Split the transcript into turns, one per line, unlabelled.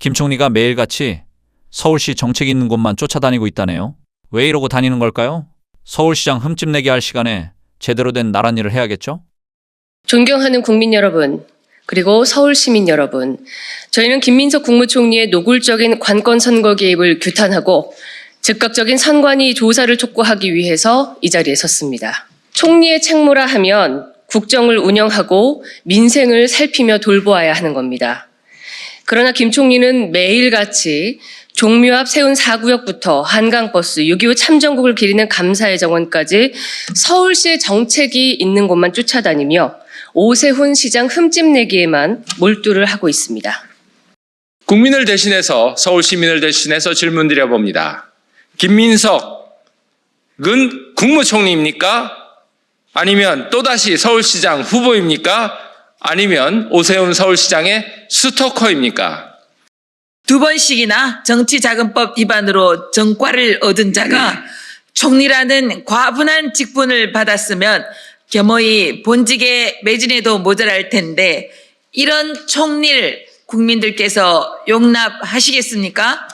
김 총리가 매일같이 서울시 정책 있는 곳만 쫓아다니고 있다네요. 왜 이러고 다니는 걸까요? 서울시장 흠집 내게 할 시간에 제대로 된 나란 일을 해야겠죠?
존경하는 국민 여러분, 그리고 서울 시민 여러분, 저희는 김민석 국무총리의 노골적인 관건 선거 개입을 규탄하고 즉각적인 선관위 조사를 촉구하기 위해서 이 자리에 섰습니다. 총리의 책무라 하면 국정을 운영하고 민생을 살피며 돌보아야 하는 겁니다. 그러나 김 총리는 매일같이 종묘 앞 세운 4구역부터 한강버스, 6.25 참전국을 기리는 감사의 정원까지 서울시의 정책이 있는 곳만 쫓아다니며 오세훈 시장 흠집 내기에만 몰두를 하고 있습니다.
국민을 대신해서 서울 시민을 대신해서 질문 드려봅니다. 김민석은 국무총리입니까? 아니면 또다시 서울시장 후보입니까? 아니면 오세훈 서울시장의 스토커입니까?
두 번씩이나 정치자금법 위반으로 정과를 얻은 자가 총리라는 과분한 직분을 받았으면 겸허히 본직에 매진해도 모자랄 텐데 이런 총리를 국민들께서 용납하시겠습니까?